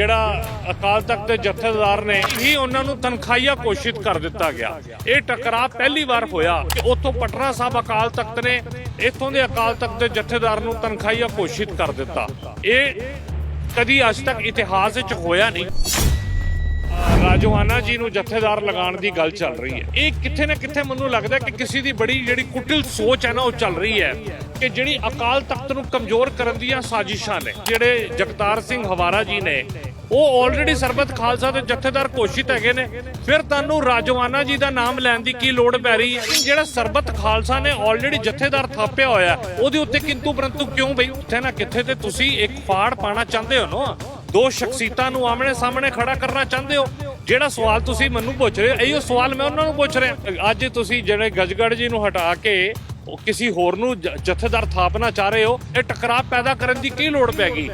ਜਿਹੜਾ ਅਕਾਲ ਤਖਤ ਦੇ ਜਥੇਦਾਰ ਨੇ ਹੀ ਉਹਨਾਂ ਨੂੰ ਤਨਖਾਹੀਆ ਘੋਸ਼ਿਤ ਕਰ ਦਿੱਤਾ ਗਿਆ। ਇਹ ਟਕਰਾਅ ਪਹਿਲੀ ਵਾਰ ਹੋਇਆ ਕਿ ਉੱਥੋਂ ਪਟਨਾ ਸਾਹਿਬ ਅਕਾਲ ਤਖਤ ਨੇ ਇੱਥੋਂ ਦੇ ਅਕਾਲ ਤਖਤ ਦੇ ਜਥੇਦਾਰ ਨੂੰ ਤਨਖਾਹੀਆ ਘੋਸ਼ਿਤ ਕਰ ਦਿੱਤਾ। ਇਹ ਕਦੀ ਅੱਜ ਤੱਕ ਇਤਿਹਾਸ ਵਿੱਚ ਹੋਇਆ ਨਹੀਂ। ਰਾਜਵਾਨਾ ਜੀ ਨੂੰ ਜਥੇਦਾਰ ਲਗਾਉਣ ਦੀ ਗੱਲ ਚੱਲ ਰਹੀ ਹੈ। ਇਹ ਕਿੱਥੇ ਨਾ ਕਿੱਥੇ ਮੈਨੂੰ ਲੱਗਦਾ ਕਿ ਕਿਸੇ ਦੀ ਬੜੀ ਜਿਹੜੀ ਕੁਟਿਲ ਸੋਚ ਹੈ ਨਾ, ਉਹ ਚੱਲ ਰਹੀ ਹੈ ਕਿ ਜਿਹੜੀ ਅਕਾਲ ਤਖਤ ਨੂੰ ਕਮਜ਼ੋਰ ਕਰਨ ਦੀਆਂ ਸਾਜ਼ਿਸ਼ਾਂ ਨੇ, ਜਿਹੜੇ ਜਗਤਾਰ ਸਿੰਘ ਹਵਾਰਾ ਜੀ ਨੇ, ਉਹ ਆਲਰੇਡੀ ਸਰਬਤ ਖਾਲਸਾ ਦੇ ਜਥੇਦਾਰ ਘੋਸ਼ਿਤ ਹੈਗੇ ਨੇ। ਫਿਰ ਤੁਹਾਨੂੰ ਰਾਜਵਾਨਾ ਜੀ ਦਾ ਨਾਮ ਲੈਣ ਦੀ ਕੀ ਲੋੜ ਪੈ ਰਹੀ ਹੈ? ਜਿਹੜਾ ਸਰਬਤ ਖਾਲਸਾ ਨੇ ਆਲਰੇਡੀ ਜਥੇਦਾਰ ਥਾਪਿਆ ਹੋਇਆ ਉਹਦੇ ਉੱਤੇ ਕਿੰਤੂ ਪਰੰਤੂ ਕਿਉਂ ਬਈ? ਉੱਥੇ ਨਾ ਕਿੱਥੇ ਤੇ ਤੁਸੀਂ ਇੱਕ ਫਾੜ ਪਾਣਾ ਚਾਹੁੰਦੇ ਹੋ ਨਾ? ਦੋ ਸ਼ਖਸੀਅਤਾਂ ਨੂੰ ਆਮਣੇ ਸਾਹਮਣੇ ਖੜਾ ਕਰਨਾ ਚਾਹੁੰਦੇ ਹੋ? ਜਿਹੜਾ ਸਵਾਲ ਤੁਸੀਂ ਮੈਨੂੰ ਪੁੱਛ ਰਹੇ ਹੋ, ਇਹੋ ਸਵਾਲ ਮੈਂ ਉਹਨਾਂ ਨੂੰ ਪੁੱਛ ਰਿਹਾ। ਅੱਜ ਤੁਸੀਂ ਜਿਹੜੇ ਗਜਗੜ ਜੀ ਨੂੰ ਹਟਾ ਕੇ ਕਿਸੇ ਹੋਰ ਨੂੰ ਜਥੇਦਾਰ ਥਾਪਣਾ ਚਾਹ ਰਹੇ ਹੋ, ਇਹ ਟਕਰਾਅ ਪੈਦਾ ਕਰਨ ਦੀ ਕੀ ਲੋੜ ਪੈ ਗਈ?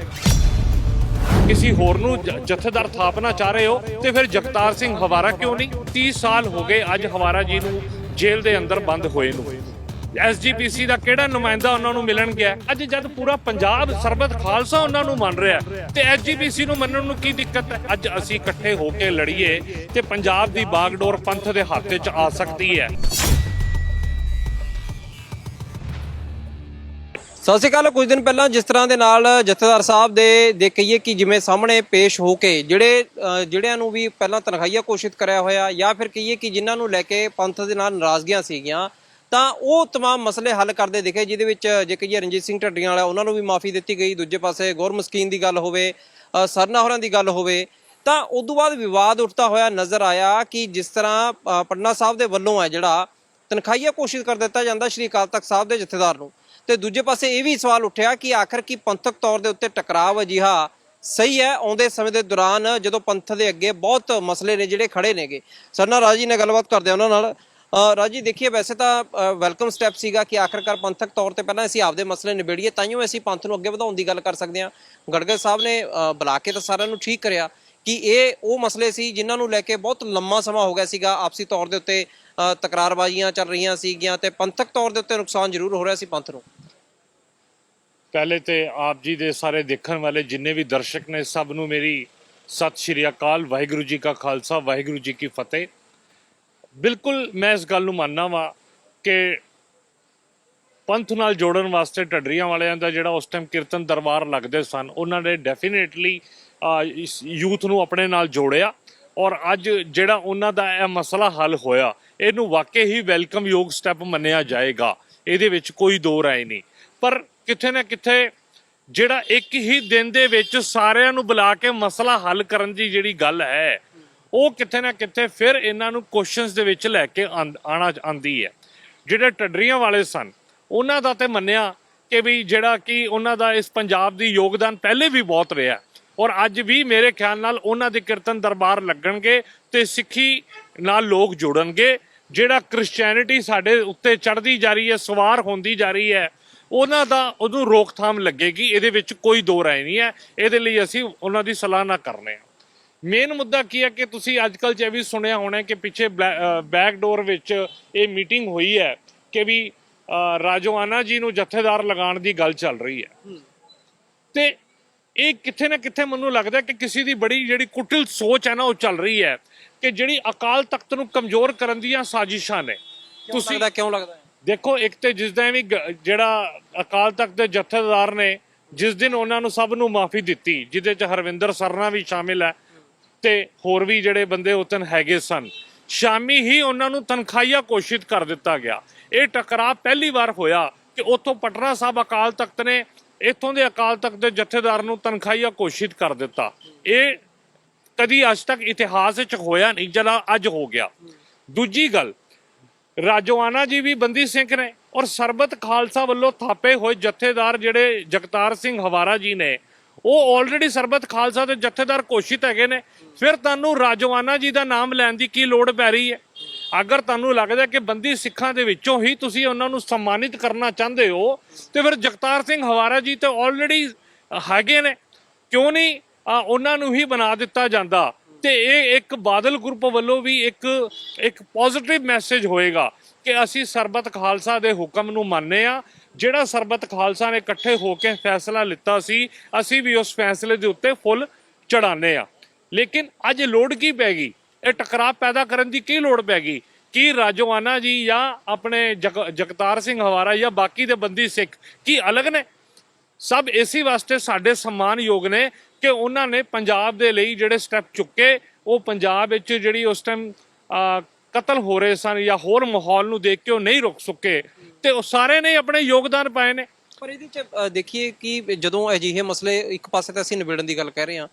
ਕਿਸੇ ਹੋਰ ਨੂੰ ਜਥੇਦਾਰ ਥਾਪਣਾ ਚਾਹ ਰਹੇ ਹੋ, ਤੇ ਫਿਰ ਜਗਤਾਰ ਸਿੰਘ ਹਵਾਰਾ ਕਿਉਂ ਨਹੀਂ? 30 ਸਾਲ ਹੋ ਗਏ ਅੱਜ ਹਵਾਰਾ ਜੀ ਨੂੰ ਜੇਲ੍ਹ ਦੇ ਅੰਦਰ ਬੰਦ ਹੋਏ ਨੂੰ। ਐਸਜੀਪੀਸੀ ਦਾ ਕਿਹੜਾ ਨੁਮਾਇੰਦਾ ਉਹਨਾਂ ਨੂੰ ਮਿਲਣ ਗਿਆ ਅੱਜ ਜਦ ਪੂਰਾ ਪੰਜਾਬ ਸਰਬਤ ਖਾਲਸਾ ਉਹਨਾਂ ਨੂੰ ਮੰਨ ਰਿਹਾ ਤੇ ਐਸਜੀਪੀਸੀ ਨੂੰ ਮੰਨਣ ਨੂੰ ਕੀ ਦਿੱਕਤ ਹੈ? ਅੱਜ ਅਸੀਂ ਇਕੱਠੇ ਹੋ ਕੇ ਲੜੀਏ ਤੇ ਪੰਜਾਬ ਦੀ ਬਾਗਡੋਰ ਪੰਥ ਦੇ ਹੱਥ 'ਚ ਆ ਸਕਦੀ ਹੈ। ਸਤਿ ਸ਼੍ਰੀ ਅਕਾਲ। ਕੁਝ ਦਿਨ ਪਹਿਲਾਂ ਜਿਸ ਤਰ੍ਹਾਂ ਦੇ ਨਾਲ ਜਥੇਦਾਰ ਸਾਹਿਬ ਦੇ ਦੇ ਕਹੀਏ ਕਿ ਜਿਵੇਂ ਸਾਹਮਣੇ ਪੇਸ਼ ਹੋ ਕੇ ਜਿਹੜੇ ਜਿਹੜਿਆਂ ਨੂੰ ਵੀ ਪਹਿਲਾਂ ਤਨਖਾਹੀਆ ਘੋਸ਼ਿਤ ਕਰਿਆ ਹੋਇਆ ਜਾਂ ਫਿਰ ਕਹੀਏ ਕਿ ਜਿਨ੍ਹਾਂ ਨੂੰ ਲੈ ਕੇ ਪੰਥ ਦੇ ਨਾਲ ਨਾਰਾਜ਼ਗੀਆਂ ਸੀਗੀਆਂ ਤਾਂ ਉਹ ਤਮਾਮ ਮਸਲੇ ਹੱਲ ਕਰਦੇ ਦਿਖੇ, ਜਿਹਦੇ ਵਿੱਚ ਜੇ ਕਹੀਏ ਰਣਜੀਤ ਸਿੰਘ ਢੱਡੀਆਂ ਵਾਲਾ, ਉਹਨਾਂ ਨੂੰ ਵੀ ਮਾਫੀ ਦਿੱਤੀ ਗਈ। ਦੂਜੇ ਪਾਸੇ ਗੁਰਮਸਕੀਨ ਦੀ ਗੱਲ ਹੋਵੇ ਸਰਨਾ ਹੋਰਾਂ ਦੀ ਗੱਲ ਹੋਵੇ, ਤਾਂ ਉਸ ਤੋਂ ਬਾਅਦ ਵਿਵਾਦ ਉੱਠਦਾ ਹੋਇਆ ਨਜ਼ਰ ਆਇਆ ਕਿ ਜਿਸ ਤਰ੍ਹਾਂ ਪਟਨਾ ਸਾਹਿਬ ਦੇ ਵੱਲੋਂ ਹੈ ਜਿਹੜਾ, ਤਨਖਾਹੀਆ ਘੋਸ਼ਿਤ ਕਰ ਦਿੱਤਾ ਜਾਂਦਾ ਸ਼੍ਰੀ ਅਕਾਲ ਤਖਤ ਸਾਹਿਬ ਦੇ ਜਥੇਦਾਰ ਨੂੰ। ਤੇ ਦੂਜੇ ਪਾਸੇ ਇਹ ਵੀ ਸਵਾਲ ਉੱਠਿਆ ਕਿ ਆਖਰ ਕੀ ਪੰਥਕ ਤੌਰ ਦੇ ਉੱਤੇ ਟਕਰਾਵ ਅਜਿਹਾ ਸਹੀ ਹੈ? ਆਉਂਦੇ ਸਮੇਂ ਦੇ ਦੌਰਾਨ ਜਦੋਂ ਪੰਥ ਦੇ ਅੱਗੇ ਬਹੁਤ ਮਸਲੇ ਨੇ ਜਿਹੜੇ ਖੜੇ ਨੇਗੇ। ਸਰਨਾ ਰਾਜੀ ਨੇ ਗੱਲਬਾਤ ਕਰਦੇ ਆ ਉਹਨਾਂ ਨਾਲ। ਰਾਜੀ ਦੇਖੀਏ, ਵੈਸੇ ਤਾਂ ਵੈਲਕਮ ਸਟੈਪ ਸੀਗਾ ਕਿ ਆਖਰਕਾਰ ਪੰਥਕ ਤੌਰ ਤੇ ਪਹਿਲਾਂ ਅਸੀਂ ਆਪਦੇ ਮਸਲੇ ਨਿਬੇੜੀਏ ਤਾਈਓ ਅਸੀਂ ਪੰਥ ਨੂੰ ਅੱਗੇ ਵਧਾਉਣ ਦੀ ਗੱਲ ਕਰ ਸਕਦੇ ਹਾਂ। ਗੜਗੜ ਸਾਹਿਬ ਨੇ ਬੁਲਾ ਕੇ ਤਾਂ ਸਾਰਿਆਂ ਨੂੰ ਠੀਕ ਕਰਿਆ ਕਿ ਇਹ ਉਹ ਮਸਲੇ ਸੀ ਜਿਨ੍ਹਾਂ ਨੂੰ ਲੈ ਕੇ ਬਹੁਤ ਲੰਮਾ ਸਮਾਂ ਹੋ ਗਿਆ ਸੀਗਾ। ਆਪਸੀ ਤੌਰ ਦੇ ਉੱਤੇ ਤਕਰਾਰਬਾਜ਼ੀਆਂ ਚੱਲ ਰਹੀਆਂ ਸੀਗੀਆਂ ਤੇ ਪੰਥਕ ਤੌਰ ਦੇ ਉੱਤੇ ਨੁਕਸਾਨ ਜ਼ਰੂਰ ਹੋ ਰਿਹਾ ਸੀ ਪੰਥ ਨੂੰ। ਪਹਿਲੇ ਤੇ ਆਪ ਜੀ ਦੇ ਸਾਰੇ ਦੇਖਣ ਵਾਲੇ ਜਿੰਨੇ ਵੀ ਦਰਸ਼ਕ ਨੇ, ਸਭ ਨੂੰ ਮੇਰੀ ਸਤਿ ਸ਼੍ਰੀ ਅਕਾਲ, ਵਾਹਿਗੁਰੂ ਜੀ ਕਾ ਖਾਲਸਾ, ਵਾਹਿਗੁਰੂ ਜੀ ਕੀ ਫਤਿਹ। ਬਿਲਕੁਲ ਮੈਂ ਇਸ ਗੱਲ ਨੂੰ ਮੰਨਣਾ ਵਾਂ ਕਿ ਪੰਥ ਨਾਲ ਜੋੜਨ ਵਾਸਤੇ ਢੱਡਰੀਆਂ ਵਾਲਿਆਂ ਦਾ ਜਿਹੜਾ ਉਸ ਟਾਈਮ ਕੀਰਤਨ ਦਰਬਾਰ ਲੱਗਦੇ ਸਨ, ਉਹਨਾਂ ਨੇ ਡੈਫੀਨੇਟਲੀ ਯੂਥ ਨੂੰ ਆਪਣੇ ਨਾਲ ਜੋੜਿਆ ਔਰ ਅੱਜ ਜਿਹੜਾ ਉਹਨਾਂ ਦਾ ਇਹ ਮਸਲਾ ਹੱਲ ਹੋਇਆ, ਇਹਨੂੰ ਵਾਕਈ ਹੀ ਵੈਲਕਮ ਯੋਗ ਸਟੈਪ ਮੰਨਿਆ ਜਾਏਗਾ, ਇਹਦੇ ਵਿੱਚ ਕੋਈ ਦੋ ਰਾਏ ਨਹੀਂ। ਪਰ ਕਿਥੇ ਨਾ ਕਿਥੇ ਜਿਹੜਾ ਇੱਕ ਹੀ ਦਿਨ ਦੇ ਵਿੱਚ ਸਾਰਿਆਂ ਨੂੰ ਬੁਲਾ ਕੇ ਮਸਲਾ ਹੱਲ ਕਰਨ ਦੀ ਜਿਹੜੀ ਗੱਲ ਹੈ ਉਹ ਕਿੱਥੇ ਨਾ ਕਿੱਥੇ ਫਿਰ ਇਹਨਾਂ ਨੂੰ ਕੁਐਸਚਨਸ ਦੇ ਵਿੱਚ ਲੈ ਕੇ ਆਂਦ- ਆਣਾ ਆਂਦੀ ਹੈ। ਜਿਹੜੇ ਟੱਡਰੀਆਂ ਵਾਲੇ ਸਨ, ਉਹਨਾਂ ਦਾ ਤੇ ਮੰਨਿਆ ਕਿ ਵੀ ਜਿਹੜਾ ਕਿ ਉਹਨਾਂ ਦਾ ਇਸ ਪੰਜਾਬ ਦੀ ਯੋਗਦਾਨ ਪਹਿਲੇ ਵੀ ਬਹੁਤ ਰਿਹਾ ਔਰ ਅੱਜ ਵੀ ਮੇਰੇ ਖਿਆਲ ਨਾਲ ਉਹਨਾਂ ਦੇ ਕੀਰਤਨ ਦਰਬਾਰ ਲੱਗਣਗੇ ਤੇ ਸਿੱਖੀ ਨਾਲ ਲੋਕ ਜੁੜਨਗੇ। ਜਿਹੜਾ ਕ੍ਰਿਸਚੀਅਨਿਟੀ ਸਾਡੇ ਉੱਤੇ ਚੜ੍ਹਦੀ ਜਾ ਰਹੀ ਹੈ, ਸਵਾਰ ਹੁੰਦੀ ਜਾ ਰਹੀ ਹੈ, ਉਹਨਾਂ ਦਾ ਉਹਨੂੰ ਰੋਕਥਾਮ ਲੱਗੇਗੀ, ਇਹਦੇ ਵਿੱਚ ਕੋਈ ਦੋ ਰਾਏ ਨਹੀਂ ਹੈ। ਇਹਦੇ ਲਈ ਅਸੀਂ ਉਹਨਾਂ ਦੀ ਸਲਾਹਨਾ ਕਰਨੇ ਆ। ਮੇਨ ਮੁੱਦਾ ਕੀ ਹੈ ਕਿ ਤੁਸੀਂ ਅੱਜਕੱਲ ਚ ਇਹ ਵੀ ਸੁਣਿਆ ਹੋਣਾ ਕਿ ਪਿੱਛੇ ਬੈਕ ਡੋਰ ਵਿੱਚ ਇਹ ਮੀਟਿੰਗ ਹੋਈ ਹੈ ਕਿ ਵੀ ਰਾਜੋਆਨਾ ਜੀ ਨੂੰ ਜਥੇਦਾਰ ਲਗਾਉਣ ਦੀ ਗੱਲ ਚੱਲ ਰਹੀ ਹੈ। ਤੇ ਇਹ ਕਿੱਥੇ ਨਾ ਕਿੱਥੇ ਮੈਨੂੰ ਲੱਗਦਾ ਕਿ ਕਿਸੇ ਦੀ ਬੜੀ ਜਿਹੜੀ ਕੁਟਿਲ ਸੋਚ ਹੈ ਨਾ ਉਹ ਚੱਲ ਰਹੀ ਹੈ ਕਿ ਜਿਹੜੀ ਅਕਾਲ ਤਖਤ ਨੂੰ ਕਮਜ਼ੋਰ ਕਰਨ ਦੀਆਂ ਸਾਜ਼ਿਸ਼ਾਂ ਨੇ। ਤੁਸੀਂ ਲੱਗਦਾ ਕਿਉਂ ਲੱਗਦਾ? ਦੇਖੋ ਇੱਕ ਤੇ ਜਿਸ ਦਾ ਵੀ ਜਿਹੜਾ ਅਕਾਲ ਤਖਤ ਦੇ ਜਥੇਦਾਰ ਨੇ ਜਿਸ ਦਿਨ ਉਹਨਾਂ ਨੂੰ ਸਭ ਨੂੰ ਮਾਫੀ ਦਿੱਤੀ ਜਿਹਦੇ ਚ ਹਰਵਿੰਦਰ ਸਰਨਾ ਵੀ ਸ਼ਾਮਿਲ ਹੈ ਤੇ ਹੋਰ ਵੀ ਜਿਹੜੇ ਬੰਦੇ ਉਤਨ ਹੈਗੇ ਸਨ। ਸ਼ਾਮੀ ਹੀ ਉਹਨਾਂ ਨੂੰ ਤਨਖਾਹੀਆ ਘੋਸ਼ਿਤ ਕਰ ਦਿੱਤਾ ਗਿਆ। ਇਹ ਟਕਰਾਅ ਪਹਿਲੀ ਵਾਰ ਹੋਇਆ ਕਿ ਉੱਥੋਂ ਪਟਨਾ ਸਾਹਿਬ ਅਕਾਲ ਤਖਤ ਨੇ ਇੱਥੋਂ ਦੇ ਅਕਾਲ ਤਖਤ ਦੇ ਜਥੇਦਾਰ ਨੂੰ ਤਨਖਾਹੀਆ ਘੋਸ਼ਿਤ ਕਰ ਦਿੱਤਾ। ਇਹ ਕਦੀ ਅੱਜ ਤੱਕ ਇਤਿਹਾਸ ਵਿੱਚ ਹੋਇਆ ਨਹੀਂ ਜਿਹੜਾ ਅੱਜ ਹੋ ਗਿਆ। ਦੂਜੀ ਗੱਲ, ਰਾਜੋਆਨਾ ਜੀ ਵੀ ਬੰਦੀ ਸਿੰਘ ਨੇ ਔਰ ਸਰਬਤ ਖਾਲਸਾ ਵੱਲੋਂ ਥਾਪੇ ਹੋਏ ਜਥੇਦਾਰ ਜਿਹੜੇ ਜਗਤਾਰ ਸਿੰਘ ਹਵਾਰਾ ਜੀ ਨੇ ਉਹ ਆਲਰੇਡੀ ਸਰਬਤ ਖਾਲਸਾ ਦੇ ਜਥੇਦਾਰ ਘੋਸ਼ਿਤ ਹੈਗੇ ਨੇ। ਫਿਰ ਤੁਹਾਨੂੰ ਰਾਜਵਾਨਾ ਜੀ ਦਾ ਨਾਮ ਲੈਣ ਦੀ ਕੀ ਲੋੜ ਪੈ ਰਹੀ ਹੈ? ਅਗਰ ਤੁਹਾਨੂੰ ਲੱਗਦਾ ਕਿ ਬੰਦੀ ਸਿੱਖਾਂ ਦੇ ਵਿੱਚੋਂ ਹੀ ਤੁਸੀਂ ਉਹਨਾਂ ਨੂੰ ਸਨਮਾਨਿਤ ਕਰਨਾ ਚਾਹੁੰਦੇ ਹੋ, ਤੇ ਫਿਰ ਜਗਤਾਰ ਸਿੰਘ ਹਵਾਰਾ ਜੀ ਤੇ ਆਲਰੇਡੀ ਹੈਗੇ ਨੇ। ਕਿਉਂ ਨਹੀਂ? ਉਹਨਾਂ ਨੂੰ ਹੀ ਬਣਾ ਦਿੱਤਾ ਜਾਂਦਾ। ਤੇ ਇਹ ਇੱਕ ਬਾਦਲ ਗਰੁੱਪ ਵੱਲੋਂ ਵੀ ਇੱਕ ਇੱਕ ਪੋਜ਼ਿਟਿਵ ਮੈਸੇਜ ਹੋਏਗਾ ਕਿ ਅਸੀਂ ਸਰਬਤ ਖਾਲਸਾ ਦੇ ਹੁਕਮ ਨੂੰ ਮੰਨਦੇ ਆ ਜਿਹੜਾ ਸਰਬਤ ਖਾਲਸਾ ਨੇ ਇਕੱਠੇ ਹੋ ਕੇ ਫੈਸਲਾ ਲਿੱਤਾ ਸੀ, ਅਸੀਂ ਵੀ ਉਸ ਫੈਸਲੇ ਦੇ ਉੱਤੇ ਫੁੱਲ ਚੜਾਉਂਦੇ ਆ ਲੇਕਿਨ ਅੱਜ ਲੋੜ ਕੀ ਪੈ ਗਈ? ਇਹ ਟਕਰਾਅ ਪੈਦਾ ਕਰਨ ਦੀ ਕੀ ਲੋੜ ਪੈ ਗਈ? ਕੀ ਰਾਜੋਆਨਾ ਜੀ ਜਾਂ ਆਪਣੇ ਜਗ- ਜਗਤਾਰ ਸਿੰਘ ਹਵਾਰਾ ਜਾਂ ਬਾਕੀ ਦੇ ਬੰਦੀ ਸਿੱਖ ਕੀ ਅਲੱਗ ਨੇ? ਸਭ ਇਸੇ ਵਾਸਤੇ ਸਾਡੇ ਸਨਮਾਨਯੋਗ ਨੇ ਕਿ ਉਹਨਾਂ ਨੇ ਪੰਜਾਬ ਦੇ ਲਈ ਜਿਹੜੇ ਸਟੈਪ ਚੁੱਕੇ, ਉਹ ਪੰਜਾਬ ਵਿੱਚ ਜਿਹੜੀ ਉਸ ਟਾਈਮ ਕਤਲ ਹੋ ਰਹੇ ਸਨ ਜਾਂ ਹੋਰ ਮਾਹੌਲ ਨੂੰ ਦੇਖ ਕੇ ਉਹ ਨਹੀਂ ਰੁਕ ਸਕੇ ਤੇ ਉਹ ਸਾਰੇ ਨੇ ਆਪਣੇ ਯੋਗਦਾਨ ਪਾਏ ਨੇ। ਪਰ ਇਹਦੇ ਚ ਦੇਖੀਏ ਕਿ ਜਦੋਂ ਅਜਿਹੇ ਮਸਲੇ ਇੱਕ ਪਾਸੇ ਤਾਂ ਅਸੀਂ ਨਿਬੇੜਨ ਦੀ ਗੱਲ ਕਰ ਰਹੇ ਹਾਂ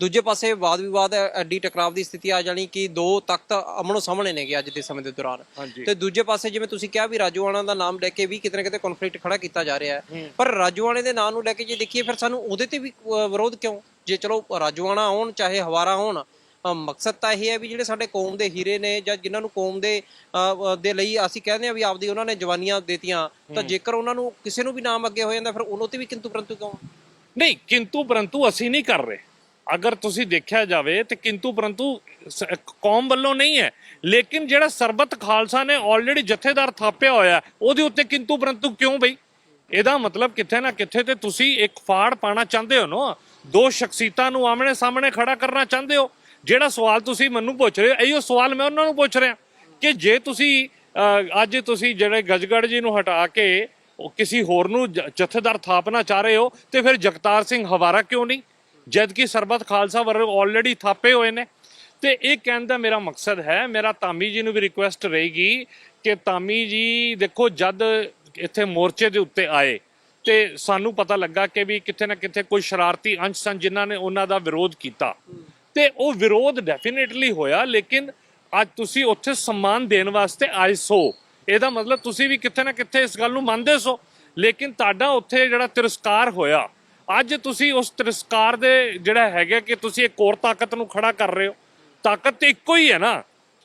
ਦੂਜੇ ਪਾਸੇ ਵਾਦ ਵਿਵਾਦ ਐਡੀ ਟਕਰਾਵ ਦੀ ਸਥਿਤੀ ਆ ਜਾਣੀ ਕਿ ਦੋ ਤਖਤ ਅਮਨੋ ਸਾਹਮਣੇ ਨੇਗੇ ਅੱਜ ਦੇ ਸਮੇਂ ਦੇ ਦੌਰਾਨ। ਤੇ ਦੂਜੇ ਪਾਸੇ ਜਿਵੇਂ ਤੁਸੀਂ ਕਿਹਾ ਵੀ ਰਾਜੋਆਣਾ ਦਾ ਨਾਮ ਲੈ ਕੇ ਵੀ ਕਿਤੇ ਨਾ ਕਿਤੇ ਕਨਫਲਿਕਟ ਖੜਾ ਕੀਤਾ ਜਾ ਰਿਹਾ ਹੈ। ਪਰ ਰਾਜੋਆਣੇ ਦੇ ਨਾਂ ਨੂੰ ਲੈ ਕੇ ਜੇ ਦੇਖੀਏ ਫਿਰ ਸਾਨੂੰ ਉਹਦੇ ਤੇ ਵੀ ਵਿਰੋਧ ਕਿਉਂ? ਜੇ ਚਲੋ ਰਾਜੋਆਣਾ ਹੋਣ ਚਾਹੇ ਹਵਾਰਾ ਹੋਣ ਅ, ਮਕਸਦ ਤਾਂ ਇਹ ਹੈ ਵੀ ਜਿਹੜੇ ਸਾਡੇ ਕੌਮ ਦੇ ਹੀਰੇ ਨੇ ਜਾਂ ਜਿਨ੍ਹਾਂ ਨੂੰ ਕੌਮ ਦੇ ਦੇ ਲਈ ਅਸੀਂ ਕਹਿੰਦੇ ਆ ਵੀ ਆਪਦੀ ਉਹਨਾਂ ਨੇ ਜਵਾਨੀਆਂ ਦੇਤੀਆਂ ਤਾਂ ਜੇਕਰ ਉਹਨਾਂ ਨੂੰ ਕਿਸੇ ਨੂੰ ਵੀ ਨਾਮ ਅੱਗੇ ਹੋ ਜਾਂਦਾ ਫਿਰ ਉਹਨਾਂ ਤੇ ਵੀ ਕਿੰਤੂ ਪਰੰਤੂ ਕਿਉਂ? ਨਹੀਂ ਕਿੰਤੂ ਪਰੰਤੂ ਅਸੀਂ ਨਹੀਂ ਕਰ ਰਹੇ। ਅਗਰ ਤੁਸੀਂ ਦੇਖਿਆ ਜਾਵੇ ਤੇ ਕਿੰਤੂ ਪਰੰਤੂ ਕੌਮ ਵੱਲੋਂ ਨਹੀਂ ਹੈ ਲੇਕਿਨ ਜਿਹੜਾ ਸਰਬਤ ਖਾਲਸਾ ਨੇ ਆਲਰੇਡੀ ਜਥੇਦਾਰ ਥਾਪਿਆ ਹੋਇਆ ਉਹਦੇ ਉੱਤੇ ਕਿੰਤੂ ਪਰੰਤੂ ਕਿਉਂ ਬਈ? ਇਹਦਾ ਮਤਲਬ ਕਿੱਥੇ ਨਾ ਕਿੱਥੇ ਤੇ ਤੁਸੀਂ ਇੱਕ ਫਾੜ ਪਾਣਾ ਚਾਹੁੰਦੇ ਹੋ ਨਾ ਦੋ ਸ਼ਖਸੀਅਤਾਂ ਨੂੰ ਆਮਣੇ ਸਾਹਮਣੇ ਖੜਾ ਕਰਨਾ ਚਾਹੁੰਦੇ ਹੋ। ਜਿਹੜਾ ਸਵਾਲ ਤੁਸੀਂ ਮੈਨੂੰ ਪੁੱਛ ਰਹੇ ਹੋ, ਇਹੋ ਸਵਾਲ ਮੈਂ ਉਹਨਾਂ ਨੂੰ ਪੁੱਛ ਰਿਹਾ ਕਿ ਜੇ ਤੁਸੀਂ ਅੱਜ ਤੁਸੀਂ ਜਿਹੜੇ ਗਜਗੜ ਜੀ ਨੂੰ ਹਟਾ ਕੇ ਉਹ ਕਿਸੇ ਹੋਰ ਨੂੰ ਜਥੇਦਾਰ ਥਾਪਣਾ ਚਾਹ ਰਹੇ ਹੋ, ਤੇ ਫਿਰ ਜਗਤਾਰ ਸਿੰਘ ਹਵਾਰਾ ਕਿਉਂ ਨਹੀਂ? ਜਦ ਕਿ ਸਰਬਤ ਖਾਲਸਾ ਵਰਗ ਆਲਰੇਡੀ ਥਾਪੇ ਹੋਏ ਨੇ। ਤੇ ਇਹ ਕਹਿਣ ਦਾ ਮੇਰਾ ਮਕਸਦ ਹੈ, ਮੇਰਾ ਤਾਮੀ ਜੀ ਨੂੰ ਵੀ ਰਿਕੁਐਸਟ ਰਹੇਗੀ ਕਿ ਤਾਮੀ ਜੀ ਦੇਖੋ, ਜਦ ਇੱਥੇ ਮੋਰਚੇ ਦੇ ਉੱਤੇ ਆਏ, ਤੇ ਸਾਨੂੰ ਪਤਾ ਲੱਗਾ ਕਿ ਵੀ ਕਿਤੇ ਨਾ ਕਿਤੇ ਕੋਈ ਸ਼ਰਾਰਤੀ ਅੰਸ਼ ਸਨ ਜਿਨ੍ਹਾਂ ਨੇ ਉਹਨਾਂ ਦਾ ਵਿਰੋਧ ਕੀਤਾ। ਤੇ ਉਹ ਵਿਰੋਧ ਡੈਫੀਨੇਟਲੀ ਹੋਇਆ, ਲੇਕਿਨ ਅੱਜ ਤੁਸੀਂ ਉੱਥੇ ਸਨਮਾਨ ਦੇਣ ਵਾਸਤੇ ਆਏ ਸੋ। ਇਹਦਾ ਮਤਲਬ ਤੁਸੀਂ ਵੀ ਕਿੱਥੇ ਨਾ ਕਿੱਥੇ ਇਸ ਗੱਲ ਨੂੰ ਮੰਨਦੇ ਸੋ, ਲੇਕਿਨ ਤੁਹਾਡਾ ਉੱਥੇ ਜਿਹੜਾ ਤਿਰਸਕਾਰ ਹੋਇਆ, ਅੱਜ ਤੁਸੀਂ ਉਸ ਤਿਰਸਕਾਰ ਦੇ ਜਿਹੜਾ ਹੈਗਾ ਕਿ ਤੁਸੀਂ ਇੱਕ ਹੋਰ ਤਾਕਤ ਨੂੰ ਖੜਾ ਕਰ ਰਹੇ ਹੋ। ਤਾਕਤ ਤੇ ਇੱਕੋ ਹੀ ਹੈ ਨਾ।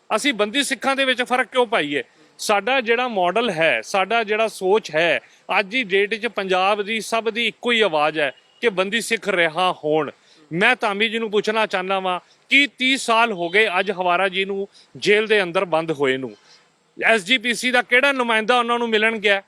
ਅਸੀਂ ਬੰਦੀ ਸਿੱਖਾਂ ਦੇ ਵਿੱਚ ਫ਼ਰਕ ਕਿਉਂ ਪਾਈਏ? ਸਾਡਾ ਜਿਹੜਾ ਮਾਡਲ ਹੈ, ਸਾਡਾ ਜਿਹੜਾ ਸੋਚ ਹੈ, ਅੱਜ ਦੀ ਡੇਟ 'ਚ ਪੰਜਾਬ ਦੀ ਸਭ ਦੀ ਇੱਕੋ ਹੀ ਆਵਾਜ਼ ਹੈ ਕਿ ਬੰਦੀ ਸਿੱਖ ਰਿਹਾ ਹੋਣ। ਮੈਂ ਧਾਮੀ ਜੀ ਨੂੰ ਪੁੱਛਣਾ ਚਾਹੁੰਦਾ ਵਾਂ ਕਿ 30 ਸਾਲ ਹੋ ਗਏ ਅੱਜ ਹਵਾਰਾ ਜੀ ਨੂੰ ਜੇਲ੍ਹ ਦੇ ਅੰਦਰ ਬੰਦ ਹੋਏ ਨੂੰ। ਐਸਜੀਪੀਸੀ ਦਾ ਕਿਹੜਾ ਨੁਮਾਇੰਦਾ ਉਹਨਾਂ ਨੂੰ ਮਿਲਣ ਗਿਆ?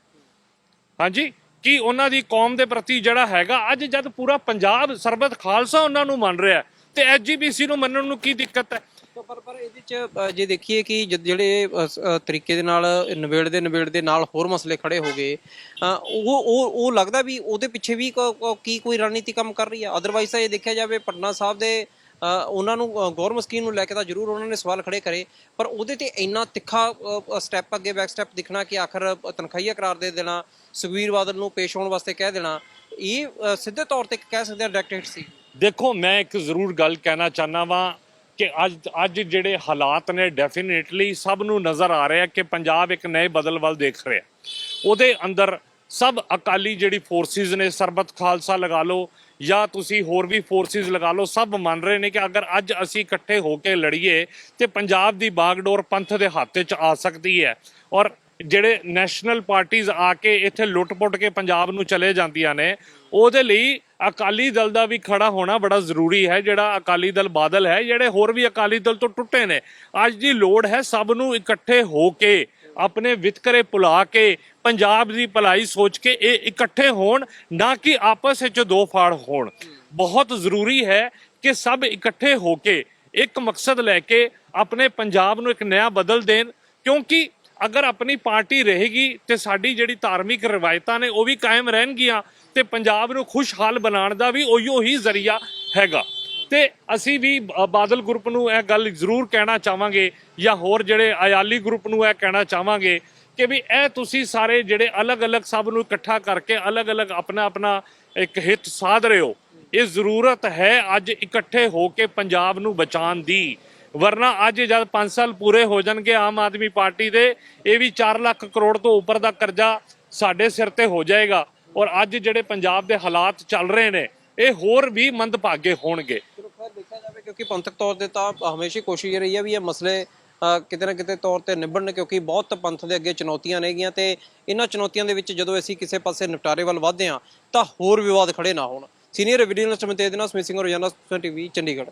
ਹਾਂਜੀ? ਕਿ ਉਹਨਾਂ ਦੀ ਕੌਮ ਦੇ ਪ੍ਰਤੀ ਜਿਹੜਾ ਹੈਗਾ ਅੱਜ ਜਦ ਪੂਰਾ ਪੰਜਾਬ ਸਰਬਤ ਖਾਲਸਾ ਉਹਨਾਂ ਨੂੰ ਮੰਨ ਰਿਹਾ ਹੈ, ਤੇ ਐਸਜੀਪੀਸੀ ਨੂੰ ਮੰਨਣ ਨੂੰ ਕੀ ਦਿੱਕਤ ਹੈ? ਪਰ ਪਰ ਇਹਦੇ ਚ ਜੇ ਦੇਖੀਏ ਕਿ ਜਦ ਜਿਹੜੇ ਅ, ਸ- ਅ, ਤਰੀਕੇ ਦੇ ਨਾਲ ਨਿਬੇੜ ਦੇ ਨਿਬੇੜ ਦੇ ਨਾਲ ਹੋਰ ਮਸਲੇ ਖੜੇ ਹੋ ਗਏ ਅ, ਉਹ ਉਹ ਉਹ ਲੱਗਦਾ ਵੀ ਉਹਦੇ ਪਿੱਛੇ ਵੀ ਕੋ- ਕੋ- ਕੀ ਕੋਈ ਰਣਨੀਤੀ ਕੰਮ ਕਰ ਰਹੀ ਹੈ ਅਦਰਵਾਈਜ਼ ਤਾਂ ਇਹ ਦੇਖਿਆ ਜਾਵੇ ਪਟਨਾ ਸਾਹਿਬ ਦੇ ਅ, ਉਹਨਾਂ ਨੂੰ ਅ, ਗੌਰ ਮਸਕੀਨ ਨੂੰ ਲੈ ਕੇ ਤਾਂ ਜ਼ਰੂਰ ਉਹਨਾਂ ਨੇ ਸਵਾਲ ਖੜੇ ਕਰੇ ਪਰ ਉਹਦੇ ਤੇ ਇੰਨਾ ਤਿੱਖਾ ਸਟੈਪ ਅੱਗੇ ਬੈਕ ਸਟੈਪ ਦਿਖਣਾ ਕਿ ਆਖਰ ਤਨਖਾਹੀਆ ਕਰਾਰ ਦੇ ਦੇਣਾ ਸੁਖਬੀਰ ਬਾਦਲ ਨੂੰ ਪੇਸ਼ ਹੋਣ ਵਾਸਤੇ ਕਹਿ ਦੇਣਾ ਇਹ ਅ, ਸਿੱਧੇ ਤੌਰ ਤੇ ਕਹਿ ਸਕਦੇ ਆ ਡਾਇਰੈਕਟ ਹਿੱਟ ਸੀ। ਦੇਖੋ ਮੈਂ ਇੱਕ ਜ਼ਰੂਰ ਗੱਲ ਕਹਿਣਾ ਚਾਹਨਾ ਵਾਂ ਕਿ ਅੱਜ ਅੱਜ ਜਿਹੜੇ ਹਾਲਾਤ ਨੇ ਡੈਫੀਨੇਟਲੀ ਸਭ ਨੂੰ ਨਜ਼ਰ ਆ ਰਿਹਾ ਕਿ ਪੰਜਾਬ ਇੱਕ ਨਏ ਬਦਲ ਵੱਲ ਦੇਖ ਰਿਹਾ। ਉਹਦੇ ਅੰਦਰ ਸਭ ਅਕਾਲੀ ਜਿਹੜੀ ਫੋਰਸਿਸ ਨੇ, ਸਰਬਤ ਖਾਲਸਾ ਲਗਾ ਲਓ, ਜਾਂ ਤੁਸੀਂ ਹੋਰ ਵੀ ਫੋਰਸਿਸ ਲਗਾ ਲਓ, ਸਭ ਮੰਨ ਰਹੇ ਨੇ ਕਿ ਅਗਰ ਅੱਜ ਅਸੀਂ ਇਕੱਠੇ ਹੋ ਕੇ ਲੜੀਏ ਤੇ ਪੰਜਾਬ ਦੀ ਬਾਗਡੋਰ ਪੰਥ ਦੇ ਹੱਥ 'ਚ ਆ ਸਕਦੀ ਹੈ। ਔਰ ਜਿਹੜੇ ਨੈਸ਼ਨਲ ਪਾਰਟੀਆਂ ਆ ਕੇ ਇੱਥੇ ਲੁੱਟ-ਪੁੱਟ ਕੇ ਪੰਜਾਬ ਨੂੰ ਚਲੇ ਜਾਂਦੀਆਂ ਨੇ ਉਹਦੇ ਲਈ ਅਕਾਲੀ ਦਲ ਦਾ ਵੀ ਖੜਾ ਹੋਣਾ ਬੜਾ ਜ਼ਰੂਰੀ ਹੈ, ਜਿਹੜਾ ਅਕਾਲੀ ਦਲ ਬਾਦਲ ਹੈ, ਜਿਹੜੇ ਹੋਰ ਵੀ ਅਕਾਲੀ ਦਲ ਤੋਂ ਟੁੱਟੇ ਨੇ। ਅੱਜ ਦੀ ਲੋੜ ਹੈ ਸਭ ਨੂੰ ਇਕੱਠੇ ਹੋ ਕੇ, ਆਪਣੇ ਵਿਤਕਰੇ ਭੁਲਾ ਕੇ, ਪੰਜਾਬ ਦੀ ਭਲਾਈ ਸੋਚ ਕੇ ਇਹ ਇਕੱਠੇ ਹੋਣ, ਨਾ ਕਿ ਆਪਸ ਵਿੱਚ ਦੋ ਫਾੜ ਹੋਣ। ਬਹੁਤ ਜ਼ਰੂਰੀ ਹੈ ਕਿ ਸਭ ਇਕੱਠੇ ਹੋ ਕੇ ਇੱਕ ਮਕਸਦ ਲੈ ਕੇ ਆਪਣੇ ਪੰਜਾਬ ਨੂੰ ਇੱਕ ਨਵਾਂ ਬਦਲ ਦੇਣ, ਕਿਉਂਕਿ ਅਗਰ ਆਪਣੀ ਪਾਰਟੀ ਰਹੇਗੀ ਤੇ ਸਾਡੀ ਜਿਹੜੀ ਧਾਰਮਿਕ ਰਵਾਇਤਾਂ ਨੇ ਉਹ ਵੀ ਕਾਇਮ ਰਹਿਣਗੀਆਂ ਤੇ ਪੰਜਾਬ ਨੂੰ ਖੁਸ਼ਹਾਲ ਬਣਾਉਣ ਦਾ ਵੀ ਉਹੀਓ ਹੀ ਜ਼ਰੀਆ ਹੈਗਾ। ਤੇ ਅਸੀਂ ਵੀ ਬਾਦਲ ਗਰੁੱਪ ਨੂੰ ਇਹ ਗੱਲ ਜ਼ਰੂਰ ਕਹਿਣਾ ਚਾਹਾਂਗੇ ਜਾਂ ਹੋਰ ਜਿਹੜੇ ਅਯਾਲੀ ਗਰੁੱਪ ਨੂੰ ਇਹ ਕਹਿਣਾ ਚਾਹਾਂਗੇ ਕਿ ਵੀ ਇਹ ਤੁਸੀਂ ਸਾਰੇ ਜਿਹੜੇ ਅਲੱਗ-ਅਲੱਗ ਸਭ ਨੂੰ ਇਕੱਠਾ ਕਰਕੇ ਅਲੱਗ-ਅਲੱਗ ਆਪਣਾ ਆਪਣਾ ਇੱਕ ਹਿੱਤ ਸਾਧ ਰਹੇ ਹੋ। ਇਹ ਜ਼ਰੂਰਤ ਹੈ ਅੱਜ ਇਕੱਠੇ ਹੋ ਕੇ ਪੰਜਾਬ ਨੂੰ ਬਚਾਉਣ ਦੀ। ਵਰਨਾ ਅੱਜ ਜਦ 5 ਸਾਲ ਪੂਰੇ ਹੋ ਜਾਣਗੇ ਆਮ ਆਦਮੀ ਪਾਰਟੀ ਦੇ, ਇਹ ਵੀ 4 ਲੱਖ ਕਰੋੜ ਤੋਂ ਉੱਪਰ ਦਾ ਕਰਜ਼ਾ ਸਾਡੇ ਸਿਰ ਤੇ ਹੋ ਜਾਏਗਾ। ਔਰ ਅੱਜ ਜਿਹੜੇ ਪੰਜਾਬ ਦੇ ਹਾਲਾਤ ਚੱਲ ਰਹੇ ਨੇ, ਇਹ ਹੋਰ ਵੀ ਮੰਦਭਾਗੇ ਹੋਣਗੇ। ਦੇਖਿਆ ਜਾਵੇ ਕਿਉਂਕਿ ਪੰਥਕ ਤੌਰ ਤੇ ਤਾਂ ਹਮੇਸ਼ਾ ਹੀ ਕੋਸ਼ਿਸ਼ ਇਹ ਰਹੀ ਹੈ ਵੀ ਇਹ ਮਸਲੇ ਕਿਤੇ ਨਾ ਕਿਤੇ ਤੌਰ ਤੇ ਨਿਭਣ, ਕਿਉਂਕਿ ਬਹੁਤ ਪੰਥ ਦੇ ਅੱਗੇ ਚੁਣੌਤੀਆਂ ਨੇਗੀਆਂ ਤੇ ਇਹਨਾਂ ਚੁਣੌਤੀਆਂ ਦੇ ਵਿੱਚ ਜਦੋਂ ਅਸੀਂ ਕਿਸੇ ਪਾਸੇ ਨਿਪਟਾਰੇ ਵੱਲ ਵਧਦੇ ਹਾਂ, ਤਾਂ ਹੋਰ ਵਿਵਾਦ ਖੜੇ ਨਾ ਹੋਣ। ਸੀਨੀਅਰ ਵੀਡੀਓ ਜਰਨਲਿਸਟ ਮਨਤੇਜ ਦੇ ਨਾਲ ਸਮਿਤ ਸਿੰਘ ਰੋਜ਼ਾਨਾ ਟੀਵੀ, ਚੰਡੀਗੜ੍ਹ।